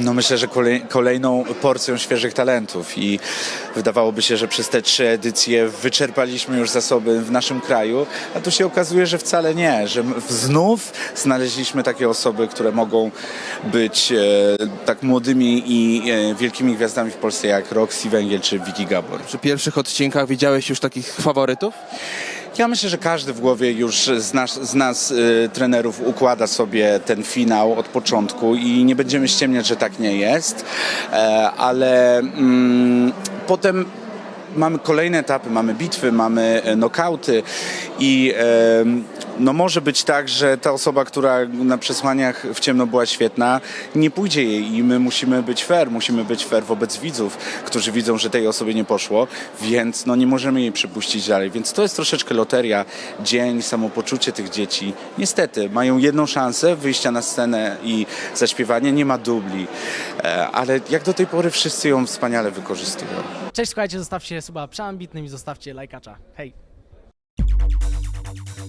No myślę, że kolej, kolejną porcją świeżych talentów i wydawałoby się, że przez te trzy edycje wyczerpaliśmy już zasoby w naszym kraju, a tu się okazuje, że wcale nie, że znów znaleźliśmy takie osoby, które mogą być e, tak młodymi i e, wielkimi gwiazdami w Polsce jak Roxy Węgiel czy Vicky Gabor. Przy pierwszych odcinkach widziałeś już takich faworytów? Ja myślę, że każdy w głowie już z nas, z nas y, trenerów układa sobie ten finał od początku i nie będziemy ściemniać, że tak nie jest, e, ale mm, potem mamy kolejne etapy, mamy bitwy, mamy e, nokauty i no może być tak, że ta osoba, która na przesłaniach w ciemno była świetna, nie pójdzie jej i my musimy być fair, musimy być fair wobec widzów, którzy widzą, że tej osobie nie poszło, więc no nie możemy jej przypuścić dalej, więc to jest troszeczkę loteria, dzień, samopoczucie tych dzieci. Niestety, mają jedną szansę wyjścia na scenę i zaśpiewania, nie ma dubli, e, ale jak do tej pory wszyscy ją wspaniale wykorzystują. Cześć, słuchajcie, zostawcie suba przeambitnym i zostawcie lajkacza. Hej!